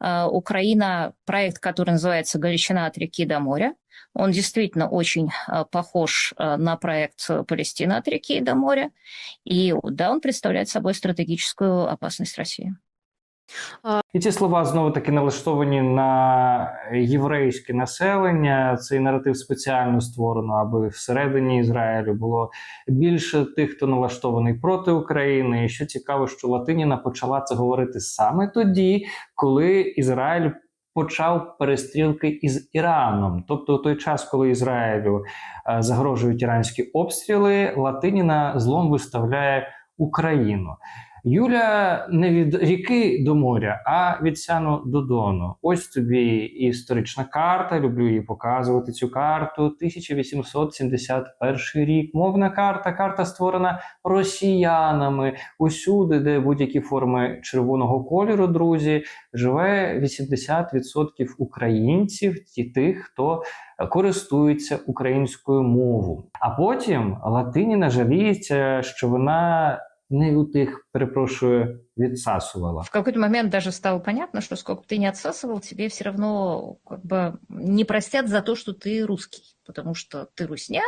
Э, Украина, проект, который называется «Галичина от реки до моря». Он действительно очень э, похож э, на проект «Палестина от реки до моря». И да, он представляет собой стратегическую опасность России. І ці слова знову таки налаштовані на єврейське населення. Цей наратив спеціально створено, аби всередині Ізраїлю було більше тих, хто налаштований проти України. І що цікаво, що Латиніна почала це говорити саме тоді, коли Ізраїль. Почав перестрілки із Іраном, тобто у той час, коли Ізраїлю е, загрожують іранські обстріли, Латиніна злом виставляє Україну. Юля не від ріки до моря, а від сяну до дону. Ось тобі історична карта. Люблю її показувати. Цю карту. 1871 рік. Мовна карта. Карта створена росіянами. Усюди, де будь-які форми червоного кольору, друзі, живе 80% українців, ті тих, хто користується українською мовою. А потім Латиніна жаліється, що вона не у тих, перепрошую, відсасувала. В какой-то момент даже стало понятно, что сколько бы ты не отсасывал, тебе все равно как бы не простят за то, что ты русский, потому что ты русня,